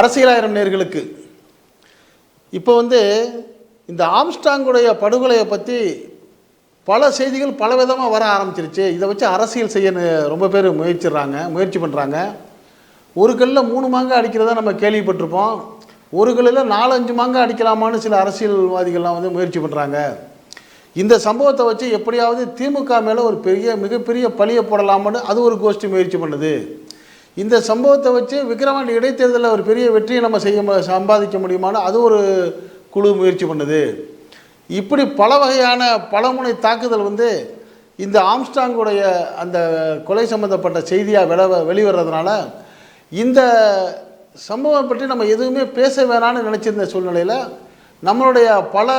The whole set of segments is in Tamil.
அரசியலாயிரம் நேர்களுக்கு. இப்போ வந்து இந்த ஆம்ஸ்டாங்குடைய படுகொலையை பற்றி பல செய்திகள் பல விதமாக வர ஆரம்பிச்சிருச்சு. இதை வச்சு அரசியல் செய்ய ரொம்ப பேர் முயற்சிடுறாங்க முயற்சி பண்ணுறாங்க ஒரு கல்லில் மூணு மாங்காய் அடிக்கிறதா நம்ம கேள்விப்பட்டிருப்போம். ஒரு கல்லில் நாலஞ்சு மாங்காய் அடிக்கலாமான்னு சில அரசியல்வாதிகள்லாம் வந்து முயற்சி பண்ணுறாங்க இந்த சம்பவத்தை வச்சு எப்படியாவது திமுக மேலே ஒரு பெரிய மிகப்பெரிய பழியை போடலாமான்னு அது ஒரு கோஷ்டி முயற்சி பண்ணுது. இந்த சம்பவத்தை வச்சு விக்கிரவாண்டி இடைத்தேர்தலில் ஒரு பெரிய வெற்றியை நம்ம செய்ய மு- சம்பாதிக்க முடியுமான்னு அது ஒரு குழு முயற்சி பண்ணுது. இப்படி பல வகையான பலமுனை தாக்குதல் வந்து இந்த ஆம்ஸ்டாங்குடைய அந்த கொலை சம்மந்தப்பட்ட செய்தியாக வெளி வெளிவர்றதுனால இந்த சம்பவம் பற்றி நம்ம எதுவுமே பேச வேணாம்னு நினச்சிருந்த சூழ்நிலையில் நம்மளுடைய பல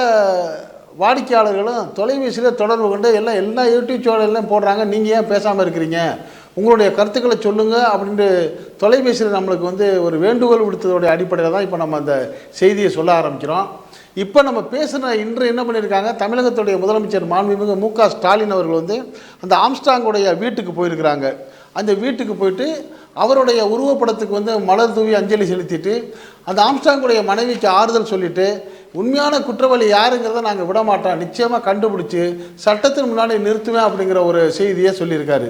வாடிக்கையாளர்களும் தொலைபேசியில் தொடர்பு கொண்டு எல்லாம் எல்லா யூடியூப் சேனல்லையும் போடுறாங்க. நீங்கள் ஏன் பேசாமல் இருக்கிறீங்க? உங்களுடைய கருத்துக்களை சொல்லுங்கள் அப்படின்ட்டு தொலைபேசியில் நம்மளுக்கு வந்து ஒரு வேண்டுகோள் விடுத்ததோடைய அடிப்படையில் தான் இப்போ நம்ம அந்த செய்தியை சொல்ல ஆரம்பிக்கிறோம். இப்போ நம்ம பேசுகிற இன்று என்ன பண்ணியிருக்காங்க? தமிழகத்துடைய முதலமைச்சர் மாண்புமிகு மு க ஸ்டாலின் அவர்கள் வந்து அந்த ஆம்ஸ்டாங்குடைய வீட்டுக்கு போயிருக்கிறாங்க. அந்த வீட்டுக்கு போயிட்டு அவருடைய உருவப்படத்துக்கு வந்து மலர் தூவி அஞ்சலி செலுத்திட்டு அந்த ஆம்ஸ்டாங்குடைய மனைவிக்கு ஆறுதல் சொல்லிட்டு உண்மையான குற்றவாளி யாருங்கிறத நாங்கள் விட மாட்டோம் நிச்சயமாக கண்டுபிடிச்சி சட்டத்தின் முன்னாடி நிறுத்துவேன் அப்படிங்கிற ஒரு செய்தியை சொல்லியிருக்காரு.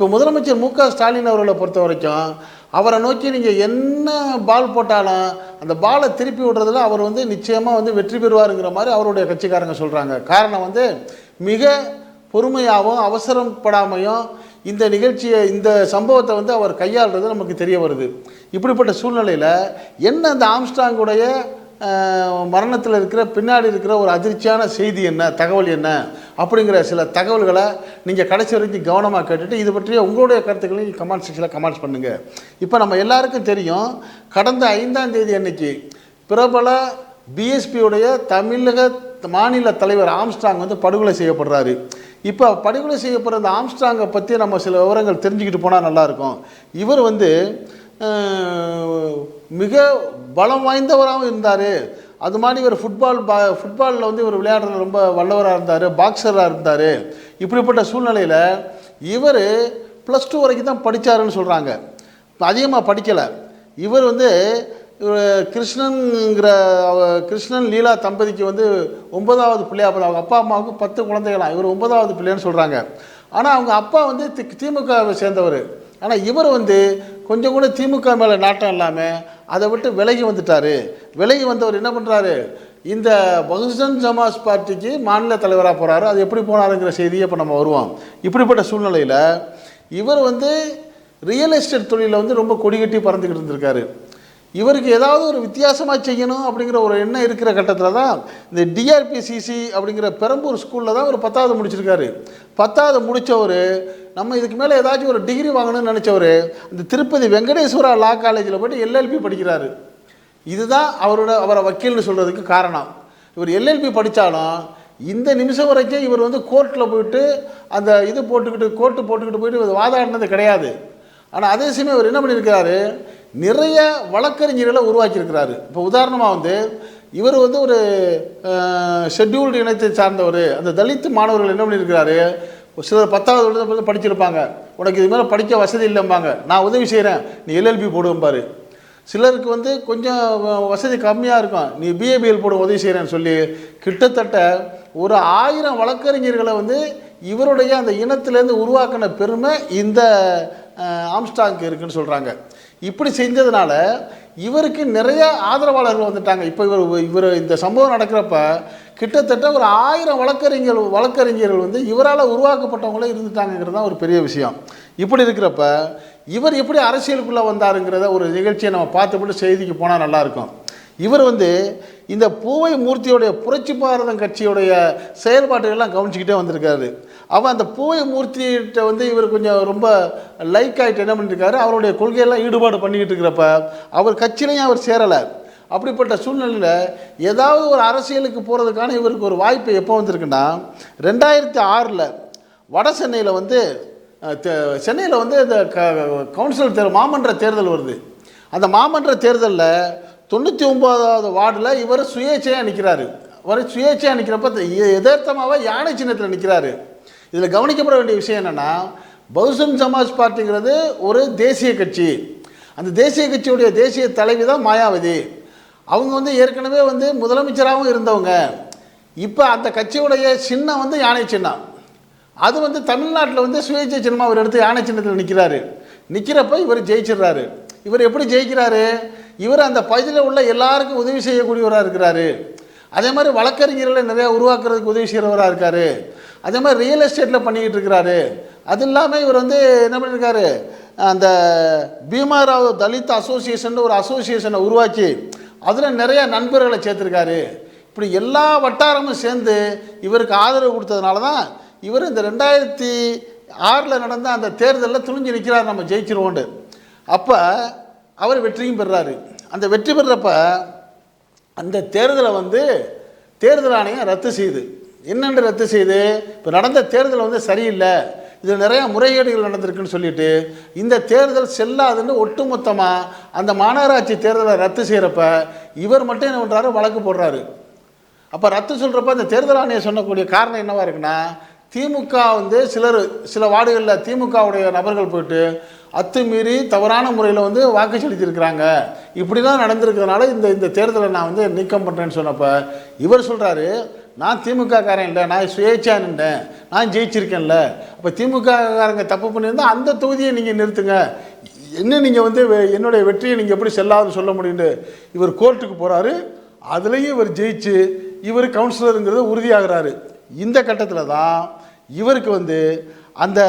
இப்போ முதலமைச்சர் மு க. ஸ்டாலின் அவர்களை பொறுத்த வரைக்கும் அவரை நோக்கி நீங்கள் என்ன பால் போட்டாலும் அந்த பாலை திருப்பி விடுறதுல அவர் வந்து நிச்சயமாக வந்து வெற்றி பெறுவாருங்கிற மாதிரி அவருடைய கட்சிக்காரங்க சொல்கிறாங்க காரணம் வந்து மிக பொறுமையாகவும் அவசரப்படாமையும் இந்த நிகழ்ச்சியை இந்த சம்பவத்தை வந்து அவர் கையாளுறது நமக்கு தெரிய வருது. இப்படிப்பட்ட சூழ்நிலையில் என்ன அந்த ஆம்ஸ்டாங்குடைய மரணத்தில் இருக்கிற பின்னாடி இருக்கிற ஒரு அதிர்ச்சியான செய்தி என்ன தகவல் என்ன அப்படிங்கிற சில தகவல்களை நீங்கள் கடைசி வரைக்கும் கவனமாக கேட்டுட்டு இது பற்றிய உங்களுடைய கருத்துக்களையும் கமெண்ட் செக்ஷனில் கமெண்ட்ஸ் பண்ணுங்கள் இப்போ நம்ம எல்லாருக்கும் தெரியும் கடந்த ஐந்தாம் தேதி அன்னைக்கு பிரபல பிஎஸ்பியுடைய தமிழக மாநில தலைவர் ஆம்ஸ்டாங் வந்து படுகொலை செய்யப்படுறாரு. இப்போ படுகொலை செய்யப்படுற அந்த ஆம்ஸ்டாங்கை பற்றி நம்ம சில விவரங்கள் தெரிஞ்சுக்கிட்டு போனால் நல்லாயிருக்கும் இவர் வந்து மிக பலம் வாய்ந்தவராகவும் இருந்தார். அது மாதிரி இவர் ஃபுட்பால் பா ஃபுட்பாலில் வந்து இவர் விளையாடுறது ரொம்ப வல்லவராக இருந்தார் பாக்ஸராக இருந்தார். இப்படிப்பட்ட சூழ்நிலையில் இவர் ப்ளஸ் டூ வரைக்கும் தான் படித்தாருன்னு சொல்கிறாங்க அதிகமாக படிக்கலை. இவர் வந்து இவர் கிருஷ்ணன்ங்கிற கிருஷ்ணன் லீலா தம்பதிக்கு வந்து ஒன்பதாவது பிள்ளையா பிறந்தார். அவங்க அப்பா அம்மாவுக்கு பத்து குழந்தைகளாம். இவர் ஒன்பதாவது பிள்ளைன்னு சொல்கிறாங்க ஆனால் அவங்க அப்பா வந்து தி- திமுகவை சேர்ந்தவர். ஆனால் இவர் வந்து கொஞ்சம் கூட திமுக மேலே நாட்டம் இல்லாமல் அதை விட்டு விலகி வந்துட்டார். விலகி வந்தவர் என்ன பண்ணுறாரு இந்த பகுஜன் சமாஜ் பார்ட்டிக்கு மாநில தலைவராக போகிறாரு அது எப்படி போனாருங்கிற செய்தியை இப்போ நம்ம வருவோம். இப்படிப்பட்ட சூழ்நிலையில் இவர் வந்து ரியல் எஸ்டேட் தொழிலில் வந்து ரொம்ப கொடிகட்டி பறந்துக்கிட்டு இருந்திருக்காரு. இவருக்கு ஏதாவது ஒரு வித்தியாசமாக செய்யணும் அப்படிங்கிற ஒரு எண்ணம் இருக்கிற கட்டத்தில் தான் இந்த டிஆர்பிசிசி அப்படிங்கிற பெரம்பூர் ஸ்கூலில் தான் ஒரு பத்தாவது முடிச்சிருக்காரு. பத்தாவது முடித்தவர் நம்ம இதுக்கு மேலே ஏதாச்சும் ஒரு டிகிரி வாங்கணும்னு நினச்சவர் இந்த திருப்பதி வெங்கடேஸ்வரா லா காலேஜில் போய்ட்டு எல்எல்பி படிக்கிறாரு. இதுதான் அவரோட அவரை வக்கீல்னு சொல்கிறதுக்கு காரணம். இவர் எல்எல்பி படித்தாலும் இந்த நிமிஷம் வரைக்கும் இவர் வந்து கோர்ட்டில் போயிட்டு அந்த இது போட்டுக்கிட்டு கோர்ட்டு போட்டுக்கிட்டு போயிட்டு இவர் வாதாடினது கிடையாது. ஆனால் அதே சமயம் அவர் என்ன பண்ணியிருக்கிறாரு? நிறைய வழக்கறிஞர்களை உருவாக்கியிருக்கிறாரு. இப்போ உதாரணமாக வந்து இவர் வந்து ஒரு ஷெட்யூல்டு இனத்தை சார்ந்தவர். அந்த தலித் மாணவர்கள் என்ன பண்ணியிருக்கிறாரு? சிலர் பத்தாவது வந்து படிச்சிருப்பாங்க. உனக்கு இது மேலே படிக்க வசதி இல்லைம்பாங்க. நான் உதவி செய்கிறேன் நீ எல்எல்பி போடுவேம்பாரு சிலருக்கு வந்து கொஞ்சம் வ- வசதி கம்மியாக இருக்கும். நீ பிஏபிஎல் போட உதவி செய்கிறேன்னு சொல்லி கிட்டத்தட்ட ஒரு ஆயிரம் வழக்கறிஞர்களை வந்து இவருடைய அந்த இனத்திலேருந்து உருவாக்கின பெருமை இந்த ஆம்ஸ்டாங்க்கு இருக்குன்னு சொல்கிறாங்க இப்படி செஞ்சதுனால இவருக்கு நிறைய ஆதரவாளர்கள் வந்துட்டாங்க. இப்போ இவர் இவர் இந்த சம்பவம் நடக்கிறப்ப கிட்டத்தட்ட ஒரு ஆயிரம் வழக்கறிஞர் வழக்கறிஞர்கள் வந்து இவரால் உருவாக்கப்பட்டவங்களே இருந்துட்டாங்கிறது தான் ஒரு பெரிய விஷயம். இப்படி இருக்கிறப்ப இவர் எப்படி அரசியலுக்குள்ளே வந்தாருங்கிறத ஒரு நிகழ்ச்சியை நம்ம பார்த்துப்பட்டு செய்திக்கு போனால் நல்லாயிருக்கும் இவர் வந்து இந்த பூவை மூர்த்தியோடைய புரட்சி பாரதம் கட்சியுடைய செயல்பாடுகள்லாம் கவனிச்சிக்கிட்டே வந்திருக்காரு. அவன் அந்த பூவை மூர்த்திகிட்ட வந்து இவர் கொஞ்சம் ரொம்ப லைக் ஆகிட்டு என்ன பண்ணியிருக்காரு அவருடைய கொள்கையெல்லாம் ஈடுபாடு பண்ணிக்கிட்டு இருக்கிறப்ப அவர் கட்சியிலையும் அவர் சேரலை. அப்படிப்பட்ட சூழ்நிலையில் ஏதாவது ஒரு அரசியலுக்கு போகிறதுக்கான இவருக்கு ஒரு வாய்ப்பு எப்போ வந்திருக்குன்னா ரெண்டாயிரத்தி ஆறில் வட சென்னையில் வந்து சென்னையில் வந்து இந்த க கவுன்சில் தேர் மாமன்ற தேர்தல் வருது. அந்த மாமன்ற தேர்தலில் தொண்ணூற்றி ஒம்போதாவது வார்டில் இவர் சுயேட்சையாக நிற்கிறாரு அவர் சுயேட்சையாக நிற்கிறப்ப எதார்த்தமாக யானை சின்னத்தில் நிற்கிறாரு இதில் கவனிக்கப்பட வேண்டிய விஷயம் என்னென்னா பகுசன் சமாஜ் பார்ட்டிங்கிறது ஒரு தேசிய கட்சி. அந்த தேசிய கட்சியுடைய தேசிய தலைவி தான் மாயாவதி. அவங்க வந்து ஏற்கனவே வந்து முதலமைச்சராகவும் இருந்தவங்க. இப்போ அந்த கட்சியுடைய சின்னம் வந்து யானை சின்னம். அது வந்து தமிழ்நாட்டில் வந்து சுயேட்சை சின்னமாக அவர் எடுத்து யானை சின்னத்தில் நிற்கிறாரு நிற்கிறப்ப இவர் ஜெயிச்சிடுறாரு. இவர் எப்படி ஜெயிக்கிறாரு? இவர் அந்த பகுதியில் உள்ள எல்லாருக்கும் உதவி செய்யக்கூடியவராக இருக்கிறாரு. அதே மாதிரி வழக்கறிஞர்களை நிறையா உருவாக்குறதுக்கு உதவி செய்கிறவராக இருக்காரு. அதே மாதிரி ரியல் எஸ்டேட்டில் பண்ணிக்கிட்டு இருக்கிறாரு. அது இல்லாமல் இவர் வந்து என்ன பண்ணியிருக்காரு அந்த பீமாராவ் தலித் அசோசியேஷன் ஒரு அசோசியேஷனை உருவாக்கி அதில் நிறைய நண்பர்களை சேர்த்துருக்காரு. இப்படி எல்லா வட்டாரமும் சேர்ந்து இவருக்கு ஆதரவு கொடுத்ததுனால தான் இவர் இந்த ரெண்டாயிரத்தி ஆறில் நடந்த அந்த தேர்தலில் துணிஞ்சு நிற்கிறார் நம்ம ஜெயிச்சிருவோண்டு அப்போ அவர் வெற்றியும் பெறுறாரு அந்த வெற்றி பெறப்ப அந்த தேர்தலை வந்து தேர்தல் ஆணையம் ரத்து செய்யுது என்னென்று ரத்து செய்யுது இப்போ நடந்த தேர்தல் வந்து சரியில்லை. இதில் நிறையா முறைகேடுகள் நடந்திருக்குன்னு சொல்லிட்டு இந்த தேர்தல் செல்லாதுன்னு ஒட்டுமொத்தமாக அந்த மாநகராட்சி தேர்தலை ரத்து செய்கிறப்ப இவர் மட்டும் என்ன பண்ணுறாரு வழக்கு போடுறாரு. அப்போ ரத்து சொல்கிறப்ப அந்த தேர்தல் ஆணையம் சொன்னக்கூடிய காரணம் என்னவா இருக்குன்னா திமுக வந்து சிலர் சில வார்டுகளில் திமுகவுடைய நபர்கள் போயிட்டு அத்துமீறி தவறான முறையில் வந்து வாக்கு செலுத்தியிருக்கிறாங்க. இப்படிலாம் நடந்திருக்கிறதுனால இந்த இந்த தேர்தலை நான் வந்து நீக்கம் பண்ணுறேன்னு சொன்னப்போ இவர் சொல்கிறாரு நான் திமுக காரன் இல்லை நான் சுயேட்சையாக நின்றேன். நான் ஜெயிச்சிருக்கேன்ல. அப்போ திமுக காரங்க தப்பு பண்ணியிருந்தா அந்த தொகுதியை நீங்கள் நிறுத்துங்க. என்ன நீங்கள் வந்து வெ- என்னுடைய வெற்றியை நீங்கள் எப்படி செல்லாதுன்னு சொல்ல முடியும்னு இவர் கோர்ட்டுக்கு போகிறாரு அதுலேயும் இவர் ஜெயிச்சு இவர் கவுன்சிலருங்கிறது உறுதியாகிறாரு. இந்த கட்டத்தில் தான் இவருக்கு வந்து அந்த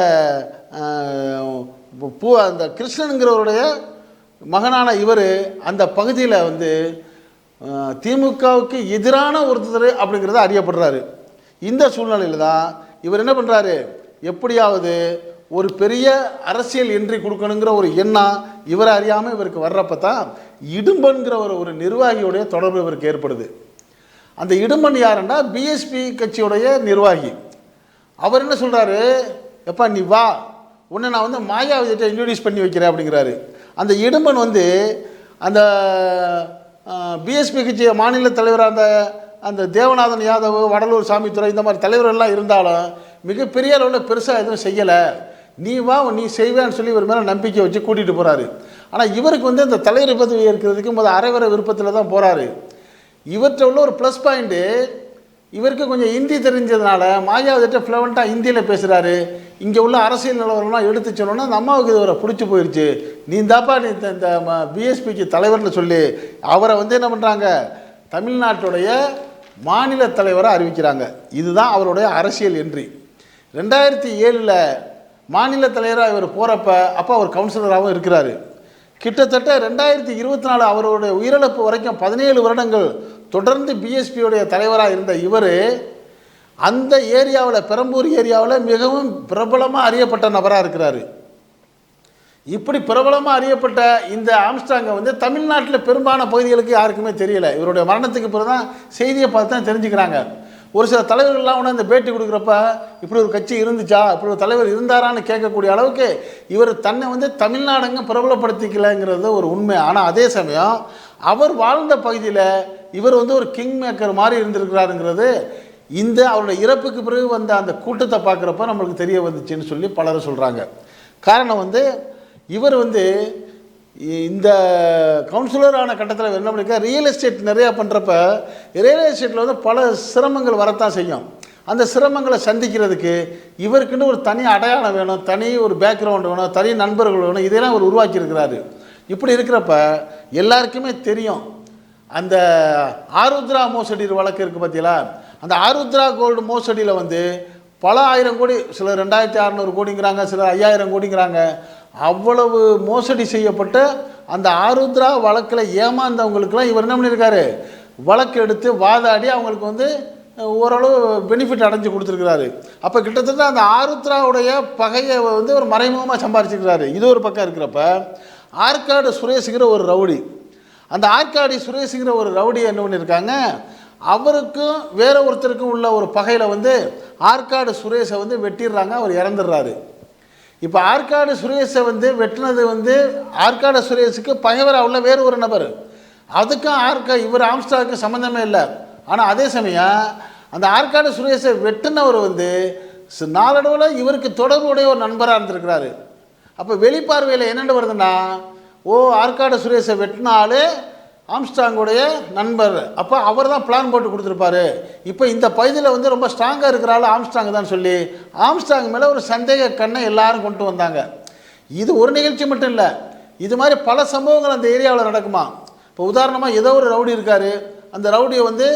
பூ அந்த கிருஷ்ணனுங்கிறவருடைய மகனான இவர் அந்த பகுதியில் வந்து திமுகவுக்கு எதிரான ஒருத்தர் அப்படிங்கிறத அறியப்படுறாரு. இந்த சூழ்நிலையில் தான் இவர் என்ன பண்ணுறாரு எப்படியாவது ஒரு பெரிய அரசியல் என்ட்ரி கொடுக்கணுங்கிற ஒரு எண்ணம் இவரை அறியாமல் இவருக்கு வர்றப்ப தான் இடும்பன்கிற ஒரு ஒரு நிர்வாகியுடைய தொடர்பு இவருக்கு ஏற்படுது. அந்த இடுமன் யாருன்னா பிஎஸ்பி கட்சியுடைய நிர்வாகி. அவர் என்ன சொல்கிறாரு எப்பா நீ வா. உன்னை நான் வந்து மாயாவதிட்ட இன்ட்ரடியூஸ் பண்ணி வைக்கிறேன் அப்படிங்கிறாரு. அந்த இடுமன் வந்து அந்த பிஎஸ்பி கட்சி மாநில தலைவர் அந்த அந்த தேவநாதன் யாதவ் வடலூர் சாமித்துறை இந்த மாதிரி தலைவர்கள்லாம் இருந்தாலும் மிகப்பெரிய அளவில் பெருசாக எதுவும் செய்யலை. நீ வா நீ செய்வேன்னு சொல்லி இவர் மேலே நம்பிக்கை வச்சு கூட்டிகிட்டு போகிறாரு ஆனால் இவருக்கு வந்து அந்த தலைவர் பதவி இருக்கிறதுக்கு முதல் அரைவர விருப்பத்தில் தான் போகிறாரு இவற்றை உள்ள ஒரு ப்ளஸ் பாயிண்ட்டு இவருக்கு கொஞ்சம் ஹிந்தி தெரிஞ்சதுனால மாயாவதிட்ட ஃப்ளவெண்ட்டாக ஹிந்தியில் பேசுகிறாரு இங்கே உள்ள அரசியல் நிலவரம்லாம் எடுத்து சொன்னோன்னா அந்த அம்மாவுக்கு இது பிடிச்சி போயிடுச்சு நீ தாப்பா நீ இந்த- பிஎஸ்பிக்கு தலைவர்னு சொல்லி அவரை வந்து என்ன பண்ணுறாங்க தமிழ்நாட்டுடைய மாநில தலைவரை அறிவிக்கிறாங்க. இதுதான் அவருடைய அரசியல் என்ட்ரி ரெண்டாயிரத்தி ஏழில் மாநில தலைவராக இவர் போகிறப்ப அப்போ அவர் கவுன்சிலராகவும் இருக்கிறாரு. கிட்டத்தட்ட ரெண்டாயிரத்தி இருபத்தி நாலு அவருடைய உயிரிழப்பு வரைக்கும் பதினேழு வருடங்கள் தொடர்ந்து பிஎஸ்பியுடைய தலைவராக இருந்த இவர் அந்த ஏரியாவில் பெரம்பூர் ஏரியாவில் மிகவும் பிரபலமாக அறியப்பட்ட நபராக இருக்கிறார். இப்படி பிரபலமாக அறியப்பட்ட இந்த ஆம்ஸ்டாங்கை வந்து தமிழ்நாட்டில் பெரும்பாலான பகுதிகளுக்கு யாருக்குமே தெரியல. இவருடைய மரணத்துக்கு பிறகு தான் செய்தியை பார்த்து தான் தெரிஞ்சுக்கிறாங்க. ஒரு சில தலைவர்கள்லாம் உடனே இந்த பேட்டி கொடுக்குறப்ப இப்படி ஒரு கட்சி இருந்துச்சா இப்படி ஒரு தலைவர் இருந்தாரான்னு கேட்கக்கூடிய அளவுக்கு இவர் தன்னை வந்து தமிழ்நாடுங்க பிரபலப்படுத்திக்கலைங்கிறது ஒரு உண்மை. ஆனால் அதே சமயம் அவர் வாழ்ந்த பகுதியில் இவர் வந்து ஒரு கிங் மேக்கர் மாதிரி இருந்திருக்கிறாருங்கிறது இந்த அவருடைய இறப்புக்கு பிறகு வந்த அந்த கூட்டத்தை பார்க்குறப்ப நம்மளுக்கு தெரிய வந்துச்சுன்னு சொல்லி பலரும் சொல்கிறாங்க காரணம் வந்து இவர் வந்து இந்த கவுன்சிலரான கட்டத்தில் என்ன பண்ணிக்க ரியல் எஸ்டேட் நிறையா பண்ணுறப்ப ரியல் எஸ்டேட்டில் வந்து பல சிரமங்கள் வரத்தான் செய்யும். அந்த சிரமங்களை சந்திக்கிறதுக்கு இவருக்குன்னு ஒரு தனி அடையாளம் வேணும் தனி ஒரு பேக்ரவுண்டு வேணும் தனி நண்பர்கள் வேணும் இதெல்லாம் அவர் உருவாக்கியிருக்கிறாரு. இப்படி இருக்கிறப்ப எல்லாருக்குமே தெரியும். அந்த ஆருத்ரா மோசடி வழக்கு இருக்குது பார்த்தீங்களா அந்த ஆருத்ரா கோல்டு மோசடியில் வந்து பல ஆயிரம் கோடி சிலர் ரெண்டாயிரத்தி அறநூறு கோடிங்கிறாங்க சிலர் ஐயாயிரம் கோடிங்கிறாங்க. அவ்வளவு மோசடி செய்யப்பட்ட அந்த ஆருத்ரா வழக்கில் ஏமாந்தவங்களுக்கெல்லாம் இவர் என்ன பண்ணியிருக்காரு? வழக்கு எடுத்து வாதாடி அவங்களுக்கு வந்து ஓரளவு பெனிஃபிட் அடைஞ்சு கொடுத்துருக்கிறாரு. அப்போ கிட்டத்தட்ட அந்த ஆருத்ராவுடைய பகையை வந்து ஒரு மறைமுகமாக சம்பாரிச்சிருக்கிறாரு இது ஒரு பக்கம் இருக்கிறப்ப ஆற்காடு சுரேஷுங்கிற ஒரு ரவுடி. அந்த ஆற்காடி சுரேஷுங்கிற ஒரு ரவுடி என்ன பண்ணியிருக்காங்க? அவருக்கும் வேற ஒருத்தருக்கும் உள்ள ஒரு பகையில் வந்து ஆற்காடு சுரேஷை வந்து வெட்டிடுறாங்க அவர் இறந்துடுறாரு. இப்போ ஆற்காடு சுரேஷை வந்து வெட்டினது வந்து ஆற்காடு சுரேஷுக்கு பகைவராக உள்ள வேறு ஒரு நபர். அதுக்கும் ஆர்கா இவர் ஆம்ஸ்டாக்கு சம்மந்தமே இல்லை. ஆனால் அதே சமயம் அந்த ஆற்காடு சுரேஷை வெட்டினவர் வந்து ச- நாளடைவில் இவருக்கு தொடர்புடைய ஒரு நண்பராக இருந்திருக்கிறாரு. அப்போ வெளிப்பார்வையில் என்னென்னு வருதுன்னா ஓ ஆற்காடு சுரேஷை வெட்டினாலே ஆம்ஸ்டாங்குடைய நண்பர். அப்போ அவர் தான் பிளான் போட்டு கொடுத்துருப்பாரு. இப்போ இந்த பகுதியில் வந்து ரொம்ப ஸ்ட்ராங்காக இருக்கிறாள் ஆம்ஸ்டாங் தான் சொல்லி ஆம்ஸ்டாங் மேலே ஒரு சந்தேக கண்ணை எல்லாரும் கொண்டு வந்தாங்க. இது ஒரு நிகழ்ச்சி மட்டும் இல்லை இது மாதிரி பல சம்பவங்கள் அந்த ஏரியாவில் நடக்குமா? இப்போ உதாரணமாக ஏதோ ஒரு ரவுடி இருக்கார். அந்த ரவுடியை வந்து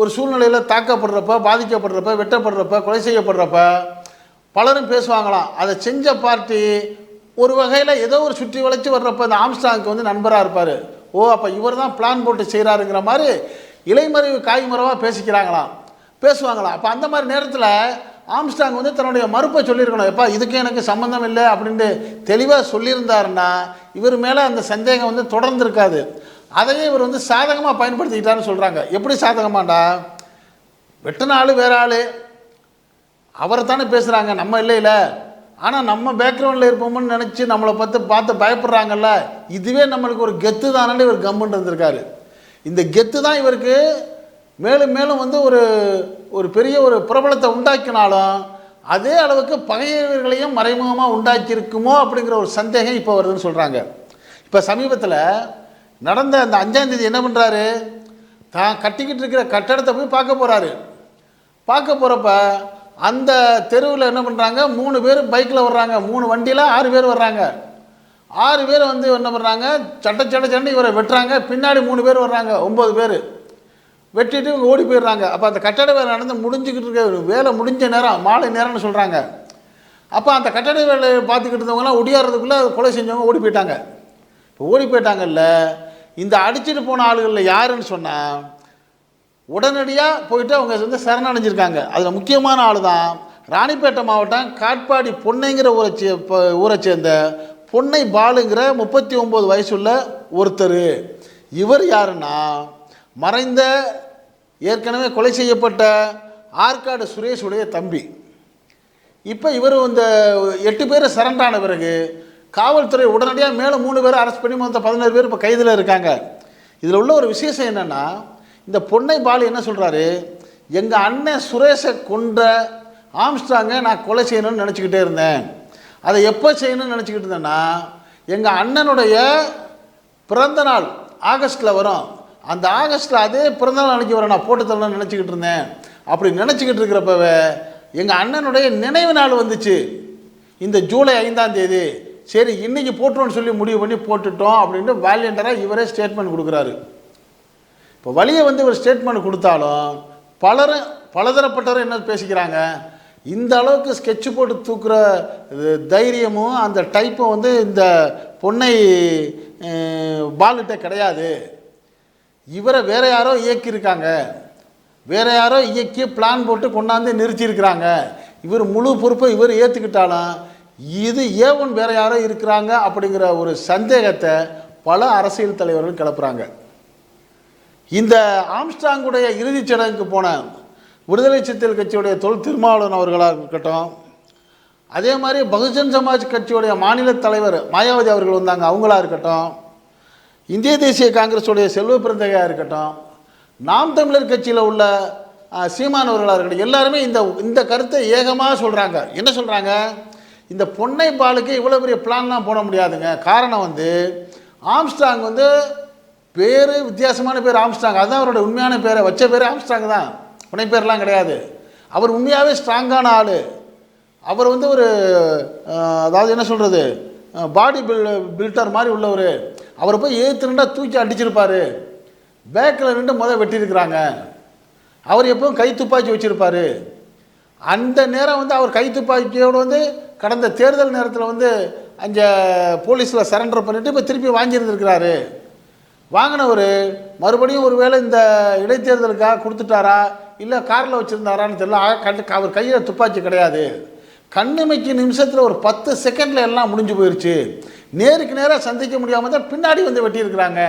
ஒரு சூழ்நிலையில் தாக்கப்படுறப்ப பாதிக்கப்படுறப்ப வெட்டப்படுறப்ப கொலை செய்யப்படுறப்ப பலரும் பேசுவாங்களாம். அதை செஞ்ச பார்ட்டி ஒரு வகையில் ஏதோ ஒரு சுற்றி வளைச்சி வர்றப்ப இந்த ஆம்ஸ்டாங்க்கு வந்து நண்பராக இருப்பார். ஓ அப்போ இவர் தான் பிளான் போட்டு செய்கிறாருங்கிற மாதிரி இலைமறைவு காய்மறைவாக பேசிக்கிறாங்களாம். பேசுவாங்களாம் அப்போ அந்த மாதிரி நேரத்தில் ஆம்ஸ்டாங் வந்து தன்னுடைய மறுப்பை சொல்லியிருக்கணும். எப்பா இதுக்கு எனக்கு சம்மந்தம் இல்லை அப்படின்ட்டு தெளிவாக சொல்லியிருந்தாருன்னா இவர் மேலே அந்த சந்தேகம் வந்து தொடர்ந்து இருக்காது அதையே இவர் வந்து சாதகமாக பயன்படுத்திக்கிட்டாருன்னு சொல்கிறாங்க எப்படி சாதகமாண்டா? வெட்டின ஆள் வேற ஆள். அவரை தானே பேசுகிறாங்க நம்ம இல்லை ஆனால் நம்ம பேக்ரவுண்டில் இருப்போம்னு நினச்சி நம்மளை பார்த்து பார்த்து பயப்படுறாங்கல்ல இதுவே நம்மளுக்கு ஒரு கெத்து தானே இவர் கம்முன்னு இருந்திருக்காரு. இந்த கெத்து தான் இவருக்கு மேலும் மேலும் வந்து ஒரு ஒரு பெரிய ஒரு பிரபலத்தை உண்டாக்கினாலும் அதே அளவுக்கு பகையவர்களையும் மறைமுகமாக உண்டாக்கியிருக்குமோ அப்படிங்கிற ஒரு சந்தேகம் இப்போ வருதுன்னு சொல்கிறாங்க இப்போ சமீபத்தில் நடந்த அந்த அஞ்சாந்தேதி என்ன பண்ணுறாரு தான் கட்டிக்கிட்டு இருக்கிற கட்டடத்தை போய் பார்க்க போகிறாரு பார்க்க போகிறப்ப அந்த தெருவில் என்ன பண்ணுறாங்க மூணு பேர் பைக்கில் வர்றாங்க. மூணு வண்டியில் ஆறு பேர் வர்றாங்க. ஆறு பேர் வந்து என்ன பண்ணுறாங்க சட்ட சட்ட சண்டை இவரை வெட்டுறாங்க. பின்னாடி மூணு பேர் வர்றாங்க. ஒம்பது பேர். வெட்டிட்டு இவங்க ஓடி போயிடுறாங்க. அப்போ அந்த கட்டட வேலை நடந்து முடிஞ்சுக்கிட்டு இருக்க வேலை முடிஞ்ச நேரம் மாலை நேரம்னு சொல்கிறாங்க அப்போ அந்த கட்டட வேலையை பார்த்துக்கிட்டு இருந்தவங்களாம் ஒடியாடுறதுக்குள்ளே கொலை செஞ்சவங்க ஓடி போயிட்டாங்க. இப்போ ஓடி போயிட்டாங்கல்ல? இந்த அடிச்சிட்டு போன ஆளுகளில் யாருன்னு சொன்னால் உடனடியாக போயிட்டு அவங்க வந்து சரணடைஞ்சிருக்காங்க. அதில் முக்கியமான ஆள் தான் ராணிப்பேட்டை மாவட்டம் காட்பாடி பொன்னைங்கிற ஊரை சே ஊரை சேர்ந்த பொன்னை பாலுங்கிற முப்பத்தி ஒம்பது வயசுள்ள ஒருத்தர். இவர் யாருன்னா மறைந்த ஏற்கனவே கொலை செய்யப்பட்ட ஆற்காடு சுரேஷுடைய தம்பி. இப்போ இவர் இந்த எட்டு பேர் சரண்டான பிறகு காவல்துறை உடனடியாக மேலே மூணு பேர் அரெஸ்ட் பண்ணி மொத்தம் பதினேழு பேர் இப்போ கைதில் இருக்காங்க. இதில் உள்ள ஒரு விசேஷம் என்னென்னா இந்த பொன்னை பாலு என்ன சொல்கிறாரு எங்கள் அண்ணன் சுரேஷை கொன்ற ஆம்ஸ்டாங்கை நான் கொலை செய்யணும்னு நினச்சிக்கிட்டே இருந்தேன். அதை எப்போ செய்யணும்னு நினச்சிக்கிட்டு இருந்தேன்னா எங்கள் அண்ணனுடைய பிறந்த நாள் ஆகஸ்ட்டில் வரும். அந்த ஆகஸ்ட்டில் அதே பிறந்த நாள் அன்னைக்கு வர நான் போட்டு தரணும்னு நினச்சிக்கிட்டு இருந்தேன். அப்படி நினச்சிக்கிட்டு இருக்கிறப்பவே எங்கள் அண்ணனுடைய நினைவு நாள் வந்துச்சு. இந்த ஜூலை ஐந்தாம் தேதி. சரி இன்னைக்கு போட்டுருவோன்னு சொல்லி முடிவு பண்ணி போட்டுட்டோம் அப்படின்ட்டு வேலியண்டராக இவரே ஸ்டேட்மெண்ட் கொடுக்குறாரு. இப்போ வழியை வந்து ஒரு ஸ்டேட்மெண்ட் கொடுத்தாலும் பலரும் பலதரப்பட்டவரும் என்ன பேசிக்கிறாங்க? இந்த அளவுக்கு ஸ்கெட்ச் போட்டு தூக்குற தைரியமும் அந்த டைப்பும் வந்து இந்த பொன்னை அஹ், பாலுகிட்ட கிடையாது. இவரை வேற யாரோ இயக்கியிருக்காங்க. வேற யாரோ இயக்கி பிளான் போட்டு கொண்டாந்து நிறுத்தியிருக்கிறாங்க. இவர் முழு பொறுப்பை இவர் ஏற்றுக்கிட்டாலும் இது ஏவன் வேற யாரோ இருக்கிறாங்க அப்படிங்கிற ஒரு சந்தேகத்தை பல அரசியல் தலைவர்கள் கிளப்புறாங்க. இந்த ஆம்ஸ்டாங்குடைய இறுதிச் சடங்குக்கு போன விடுதலை சிறுத்தைகள் கட்சியுடைய தொல் திருமாவளவன் அவர்களாக இருக்கட்டும் அதே மாதிரி பகுஜன் சமாஜ் கட்சியுடைய மாநில தலைவர் மாயாவதி அவர்கள் வந்தாங்க அவங்களா இருக்கட்டும் இந்திய தேசிய காங்கிரஸுடைய செல்வ பிறந்தகையாக இருக்கட்டும் நாம் தமிழர் கட்சியில் உள்ள சீமானவர்களாக சீமான் அவர்களாக இருக்கட்டும் எல்லாருமே இந்த இந்த கருத்தை ஏகமாக சொல்கிறாங்க என்ன சொல்கிறாங்க இந்த பொன்னை பாலுக்கு இவ்வளோ பெரிய பிளான்லாம் போட முடியாதுங்க. காரணம் வந்து ஆம்ஸ்டாங் வந்து பேர் வித்தியாசமான பேர் ஆம்ஸ்டாங் அதுதான் அவரோட உண்மையான பேரை. வச்ச பேர் ஆம்ஸ்டாங் தான். புனை பேர்லாம் கிடையாது. அவர் உண்மையாகவே ஸ்ட்ராங்கான ஆள். அவர் வந்து ஒரு அதாவது என்ன சொல்கிறது பாடி பில் பில்டர் மாதிரி உள்ளவர். அவரை போய் ஏற்று நின்றா தூக்கி அடிச்சிருப்பார். பேக்கில் நின்று முதல் வெட்டியிருக்கிறாங்க. அவர் எப்பவும் கை துப்பாக்கி வச்சுருப்பார். அந்த நேரம் வந்து அவர் கை துப்பாக்கியோடு வந்து கடந்த தேர்தல் நேரத்தில் வந்து அங்கே போலீஸில் சரண்டர் பண்ணிவிட்டு இப்போ திருப்பி வாங்கியிருந்துருக்கிறாரு. வாங்கினவர் மறுபடியும் ஒருவேளை இந்த இடைத்தேர்தலுக்காக கொடுத்துட்டாரா? இல்லை காரில் வச்சுருந்தாரான்னு தெரியல. கண்டு அவர் கையில் துப்பாக்கி கிடையாது. கண்ணிமைக்கு நிமிஷத்தில் ஒரு பத்து செகண்டில் எல்லாம் முடிஞ்சு போயிடுச்சு நேருக்கு நேராக சந்திக்க முடியாமல் தான் பின்னாடி வந்து வெட்டியிருக்கிறாங்க.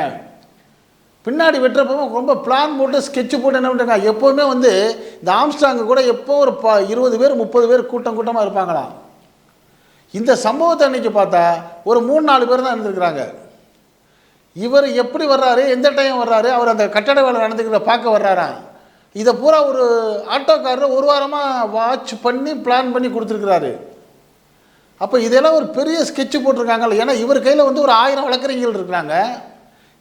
பின்னாடி வெட்டுறப்போ ரொம்ப பிளான் போட்டு ஸ்கெட்ச் போட்டு என்ன பண்ணுறாங்க எப்போவுமே வந்து இந்த ஆம்ஸ்டாங்கு கூட எப்போ ஒரு ப இருபது பேர் முப்பது பேர் கூட்டம் கூட்டமாக இருப்பாங்களாம். இந்த சம்பவத்தை அன்னைக்கு பார்த்தா ஒரு மூணு நாலு பேர் தான் இருந்திருக்கிறாங்க. இவர் எப்படி வர்றாரு எந்த டைம் வர்றாரு அவர் அந்த கட்டட வேலை நடந்துக்கிற பார்க்க வர்றாரா? இதை பூரா ஒரு ஆட்டோக்காரர் ஒரு வாரமாக வாட்ச் பண்ணி பிளான் பண்ணி கொடுத்துருக்குறாரு. அப்போ இதெல்லாம் ஒரு பெரிய ஸ்கெட்ச் போட்டிருக்காங்கல்ல. ஏன்னா இவர் கையில் வந்து ஒரு ஆயிரம் வழக்கறிஞர்கள் இருக்கிறாங்க.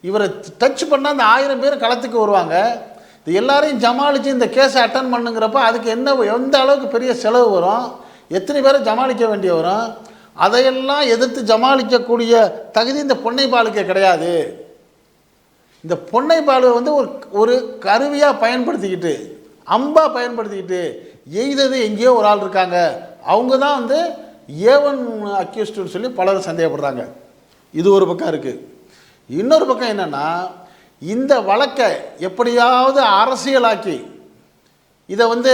இவரை டச் பண்ணால் அந்த ஆயிரம் பேர் களத்துக்கு வருவாங்க. இது எல்லாரையும் சமாளித்து இந்த கேஸை அட்டன் பண்ணுங்கிறப்ப அதுக்கு என்ன எந்த அளவுக்கு பெரிய செலவு வரும்? எத்தனை பேரை சமாளிக்க வேண்டிய வரும்? அதையெல்லாம் எதிர்த்து சமாளிக்கக்கூடிய தகுதி இந்த பொன்னை பாலுக்கு கிடையாது. இந்த பொன்னை பாலுவை வந்து ஒரு ஒரு கருவியாக பயன்படுத்திக்கிட்டு அம்பாக பயன்படுத்திக்கிட்டு எய்தது எங்கேயோ ஒரு ஆள் இருக்காங்க. அவங்க தான் வந்து ஏவன் அக்யூஸ்டுன்னு சொல்லி பலரும் சந்தேகப்படுறாங்க. இது ஒரு பக்கம் இருக்குது இன்னொரு பக்கம் என்னென்னா இந்த வழக்கை எப்படியாவது அரசியலாக்கி இதை வந்து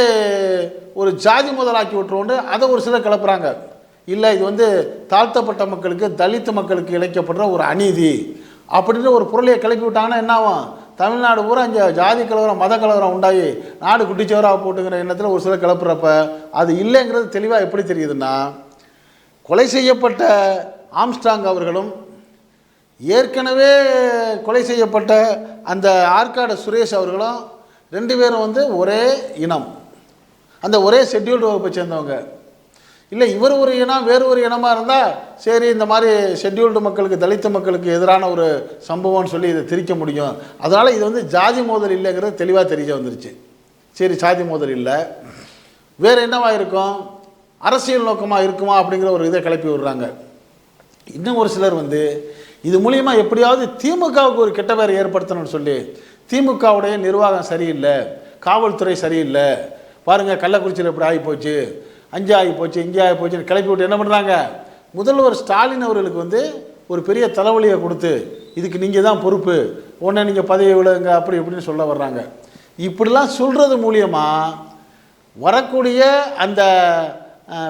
ஒரு ஜாதி முதலாக்கி விட்டுருவோன்னு அதை ஒரு சிலர் கிளப்புறாங்க. இல்லை இது வந்து தாழ்த்தப்பட்ட மக்களுக்கு தலித்து மக்களுக்கு இழைக்கப்படுற ஒரு அநீதி. அப்படின்னு ஒரு பொருளையை கிளப்பி விட்டாங்கன்னா என்ன ஆகும் தமிழ்நாடு பூரா இங்கே ஜாதி கலவரம் மத கலவரம் உண்டாகி நாடு குட்டிச்சவராக போட்டுங்கிற எண்ணத்தில் ஒரு சிலர் கிளப்புறப்ப அது இல்லைங்கிறது தெளிவாக எப்படி தெரியுதுன்னா கொலை செய்யப்பட்ட ஆம்ஸ்டாங் அவர்களும் ஏற்கனவே கொலை செய்யப்பட்ட அந்த ஆற்காடு சுரேஷ் அவர்களும் ரெண்டு பேரும் வந்து ஒரே இனம். அந்த ஒரே ஷெட்யூல்டு வகுப்பை சேர்ந்தவங்க. இல்லை இவர் ஒரு இனம் வேறு ஒரு இனமாக இருந்தால் சரி இந்த மாதிரி ஷெட்யூல்டு மக்களுக்கு தலித்த மக்களுக்கு எதிரான ஒரு சம்பவம்னு சொல்லி இதை திரிக்க முடியும். அதனால் இது வந்து ஜாதி மோதல் இல்லைங்கிறது தெளிவாக தெரிய வந்துருச்சு. சரி ஜாதி மோதல் இல்லை. வேறு என்னவா இருக்கும்? அரசியல் நோக்கமாக இருக்குமா அப்படிங்கிற ஒரு இதை கிளப்பி விடுறாங்க. இன்னும் ஒரு சிலர் வந்து இது மூலியமா எப்படியாவது திமுகவுக்கு ஒரு கெட்ட பேரை ஏற்படுத்தணும்னு சொல்லி திமுகவுடைய நிர்வாகம் சரியில்லை காவல்துறை சரியில்லை. பாருங்கள் கள்ளக்குறிச்சியில் இப்படி ஆகி போச்சு. அஞ்சு ஆகி போச்சு இங்கே ஆகி போச்சுன்னு கிளப்பி விட்டு என்ன பண்ணுறாங்க முதல்வர் ஸ்டாலின் அவர்களுக்கு வந்து ஒரு பெரிய தலைவலியை கொடுத்து இதுக்கு நீங்கள் தான் பொறுப்பு உடனே நீங்கள் பதவி விழுங்க அப்படி இப்படின்னு சொல்ல வர்றாங்க. இப்படிலாம் சொல்கிறது மூலியமாக வரக்கூடிய அந்த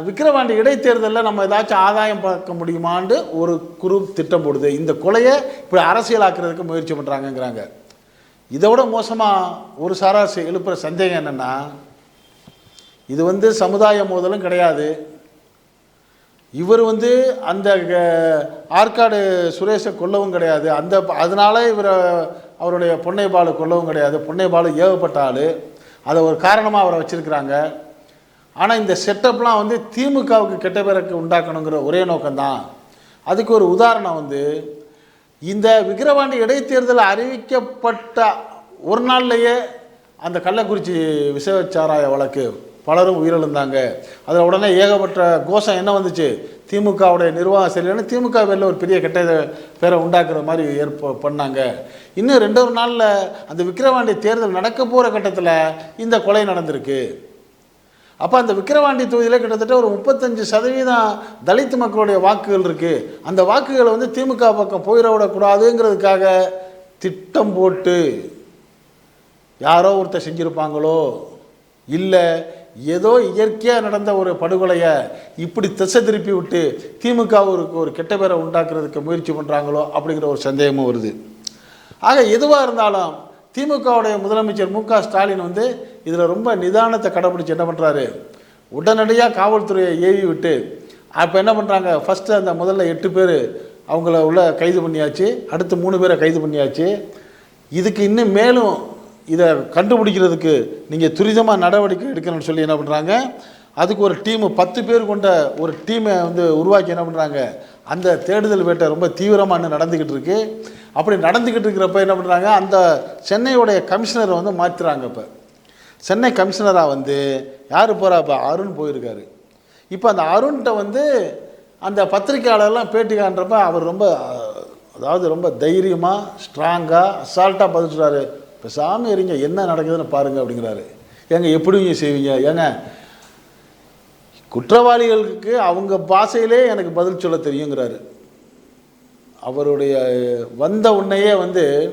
விக்கிரவாண்டி இடைத்தேர்தலில் நம்ம ஏதாச்சும் ஆதாயம் பார்க்க முடியுமான்னு ஒரு குரூப் திட்டம் போடுது. இந்த கொலையை இப்படி அரசியலாக்குறதுக்கு முயற்சி பண்ணுறாங்கங்கிறாங்க இதை விட மோசமாக ஒரு சாராசி எழுப்புகிற சந்தேகம் என்னென்னா இது வந்து சமுதாய மோதலும் கிடையாது. இவர் வந்து அந்த ஆற்காடு சுரேஷை கொல்லவும் கிடையாது. அந்த அதனால இவரை அவருடைய பொன்னை பாலு கொல்லவும் கிடையாது. பொன்னைபாலு ஏவப்பட்ட ஆள். அதை ஒரு காரணமாக அவரை வச்சுருக்கிறாங்க. ஆனால் இந்த செட்டப்லாம் வந்து திமுகவுக்கு கெட்ட பேருக்கு உண்டாக்கணுங்கிற ஒரே நோக்கம்தான். அதுக்கு ஒரு உதாரணம் வந்து இந்த விக்கிரவாண்டி இடைத்தேர்தல் அறிவிக்கப்பட்ட ஒரு நாள்லேயே அந்த கள்ளக்குறிச்சி விஷச்சாராய வழக்கு பலரும் உயிரிழந்தாங்க. அதில் உடனே ஏகப்பட்ட கோஷம் என்ன வந்துச்சு? திமுகவுடைய நிர்வாகம் சரியில்லைன்னு திமுக பேரில் ஒரு பெரிய கெட்ட பேரை உண்டாக்குற மாதிரி ஏற்ப பண்ணாங்க. இன்னும் ரெண்டு ஒரு நாளில் அந்த விக்கிரவாண்டி தேர்தல் நடக்க போகிற கட்டத்தில் இந்த கொலை நடந்திருக்கு. அப்போ அந்த விக்கிரவாண்டி தொகுதியில் கிட்டத்தட்ட ஒரு முப்பத்தஞ்சு சதவீதம் தலித் மக்களுடைய வாக்குகள் இருக்குது அந்த வாக்குகளை வந்து திமுக பக்கம் போயிட விடக்கூடாதுங்கிறதுக்காக திட்டம் போட்டு யாரோ ஒருத்தர் செஞ்சுருப்பாங்களோ? இல்லை ஏதோ இயற்கையாக நடந்த ஒரு படுகொலையை இப்படி திசை திருப்பி விட்டு திமுகவுக்கு ஒரு கெட்ட பேரை உண்டாக்குறதுக்கு முயற்சி பண்ணுறாங்களோ அப்படிங்கிற ஒரு சந்தேகமும் வருது. ஆக எதுவாக இருந்தாலும் திமுகவுடைய முதலமைச்சர் மு க ஸ்டாலின் வந்து இதில் ரொம்ப நிதானத்தை கடைப்பிடிச்சு என்ன பண்ணுறாரு உடனடியாக காவல்துறையை ஏவி விட்டு அப்போ என்ன பண்ணுறாங்க ஃபஸ்ட்டு அந்த முதல்ல எட்டு பேர் அவங்கள உள்ள கைது பண்ணியாச்சு. அடுத்து மூணு பேரை கைது பண்ணியாச்சு. இதுக்கு இன்னும் மேலும் இதை கண்டுபிடிக்கிறதுக்கு நீங்கள் துரிதமாக நடவடிக்கை எடுக்கணும்னு சொல்லி என்ன பண்ணுறாங்க அதுக்கு ஒரு டீமு பத்து பேர் கொண்ட ஒரு டீமை வந்து உருவாக்கி என்ன பண்ணுறாங்க அந்த தேடுதல் வேட்டை ரொம்ப தீவிரமாக நடந்துக்கிட்டு இருக்கு. அப்படி நடந்துக்கிட்டு இருக்கிறப்ப என்ன பண்ணுறாங்க அந்த சென்னையுடைய கமிஷனரை வந்து மாற்றுறாங்க இப்போ. சென்னை கமிஷனராக வந்து யார் போகிறா இப்போ அருண் போயிருக்காரு. இப்போ அந்த அருண்கிட்ட வந்து அந்த பத்திரிக்கையாளர்லாம் பேட்டி காண்றப்ப அவர் ரொம்ப அதாவது ரொம்ப தைரியமாக ஸ்ட்ராங்காக அசால்ட்டாக பதில் இப்போ சாமி இருங்க என்ன நடக்குதுன்னு பாருங்க அப்படிங்கிறாரு. ஏங்க எப்படிங்க செய்வீங்க? ஏங்க குற்றவாளிகளுக்கு அவங்க பாஷையிலே எனக்கு பதில் சொல்ல தெரியுங்கிறாரு. அவருடைய வந்த உன்னையே வந்து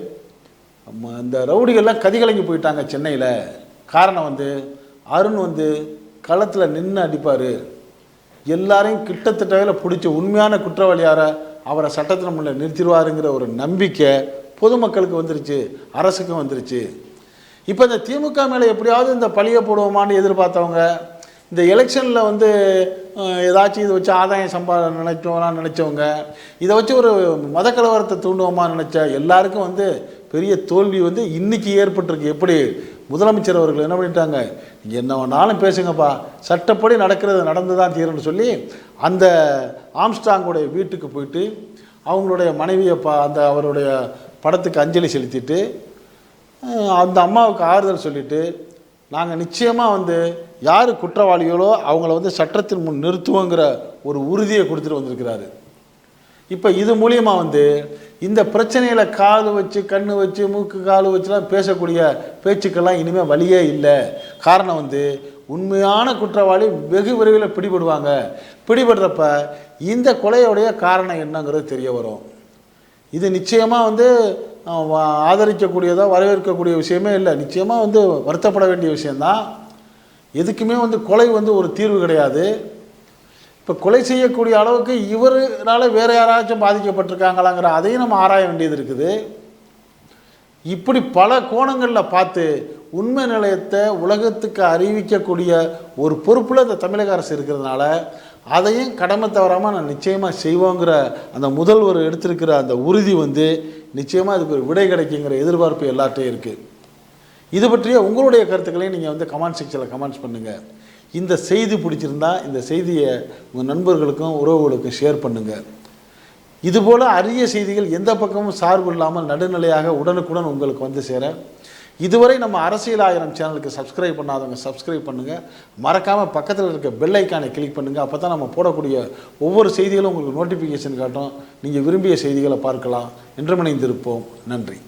ம- இந்த ரவுடிகள்லாம் கதிகலங்கி போயிட்டாங்க சென்னையில். காரணம் வந்து அருண் வந்து களத்தில் நின்று அடிப்பார். எல்லாரையும் கிட்டத்தட்ட பிடிச்ச உண்மையான குற்றவாளியாரை அவரை சட்டத்தின் முன்னே நிறுத்திடுவாருங்கிற ஒரு நம்பிக்கை பொதுமக்களுக்கு வந்துருச்சு அரசுக்கும் வந்துருச்சு. இப்போ இந்த திமுக மேலே எப்படியாவது இந்த பழிய போடுவோமான்னு எதிர்பார்த்தவங்க இந்த எலெக்ஷனில் வந்து ஏதாச்சும் இதை வச்சு ஆதாயம் சம்பா நினைச்சோம்லாம் நினச்சவங்க இதை வச்சு ஒரு மத கலவரத்தை தூண்டுவோமா நினச்ச எல்லாருக்கும் வந்து பெரிய தோல்வி வந்து இன்றைக்கி ஏற்பட்டிருக்கு. எப்படி? முதலமைச்சர் அவர்கள் என்ன பண்ணிட்டாங்க? நீங்கள் என்ன வேணாலும் பேசுங்கப்பா. சட்டப்படி நடக்கிறது நடந்து தான் தீரும்னு சொல்லி அந்த ஆம்ஸ்டாங்குடைய வீட்டுக்கு போயிட்டு அவங்களுடைய மனைவியை பா அந்த அவருடைய படத்துக்கு அஞ்சலி செலுத்திட்டு அந்த அம்மாவுக்கு ஆறுதல் சொல்லிவிட்டு நாங்கள் நிச்சயமாக வந்து யார் குற்றவாளிகளோ அவங்கள வந்து சட்டத்தின் முன் நிறுத்துவோங்கிற ஒரு உறுதியை கொடுத்துட்டு வந்திருக்கிறாரு. இப்போ இது மூலியமாக வந்து இந்த பிரச்சனையில் காது வச்சு கண்ணு வச்சு மூக்கு காலு வச்சுலாம் பேசக்கூடிய பேச்சுக்கெல்லாம் இனிமேல் வழியே இல்லை. காரணம் வந்து உண்மையான குற்றவாளி வெகு விரைவில் பிடிபடுவாங்க. பிடிபடுறப்ப இந்த கொலையுடைய காரணம் என்னங்கிறது தெரிய வரும். இது நிச்சயமாக வந்து ஆதரிக்கக்கூடியதாக வரவேற்கக்கூடிய விஷயமே இல்லை. நிச்சயமாக வந்து வருத்தப்பட வேண்டிய விஷயந்தான் எதுக்குமே வந்து கொலை வந்து ஒரு தீர்வு கிடையாது. இப்போ கொலை செய்யக்கூடிய அளவுக்கு இவரால் வேறு யாராச்சும் பாதிக்கப்பட்டிருக்காங்களாங்கிற அதையும் நம்ம ஆராய வேண்டியது இருக்குது. இப்படி பல கோணங்களில் பார்த்து உண்மை நிலையத்தை உலகத்துக்கு அறிவிக்கக்கூடிய ஒரு பொறுப்பில் இந்த தமிழக அரசு இருக்கிறதுனால அதையும் கடமை தவறாமல் நான் நிச்சயமாக செய்வோங்கிற அந்த முதல்வர் எடுத்திருக்கிற அந்த உறுதி வந்து நிச்சயமாக அதுக்கு ஒரு விடை கிடைக்குங்கிற எதிர்பார்ப்பு எல்லார்ட்டையும் இருக்குது இது பற்றிய உங்களுடைய கருத்துக்களையும் நீங்கள் வந்து கமெண்ட் செக்ஷனில் கமெண்ட்ஸ் பண்ணுங்கள் இந்த செய்தி பிடிச்சிருந்தா இந்த செய்தியை உங்கள் நண்பர்களுக்கும் உறவுகளுக்கும் ஷேர் பண்ணுங்கள் இதுபோல் அரிய செய்திகள் எந்த பக்கமும் சார்பு இல்லாமல் நடுநிலையாக உடனுக்குடன் உங்களுக்கு வந்து சேர இதுவரை நம்ம அரசியல் ஆயிரம் சேனலுக்கு சப்ஸ்கிரைப் பண்ணாதவங்க சப்ஸ்கிரைப் பண்ணுங்கள் மறக்காமல் பக்கத்தில் இருக்க பெல் ஐக்கானை கிளிக் பண்ணுங்கள் அப்போ தான் நம்ம போடக்கூடிய ஒவ்வொரு செய்திகளும் உங்களுக்கு நோட்டிஃபிகேஷன் காட்டும். நீங்கள் விரும்பிய செய்திகளை பார்க்கலாம். என்றமணைந்திருப்போம் நன்றி.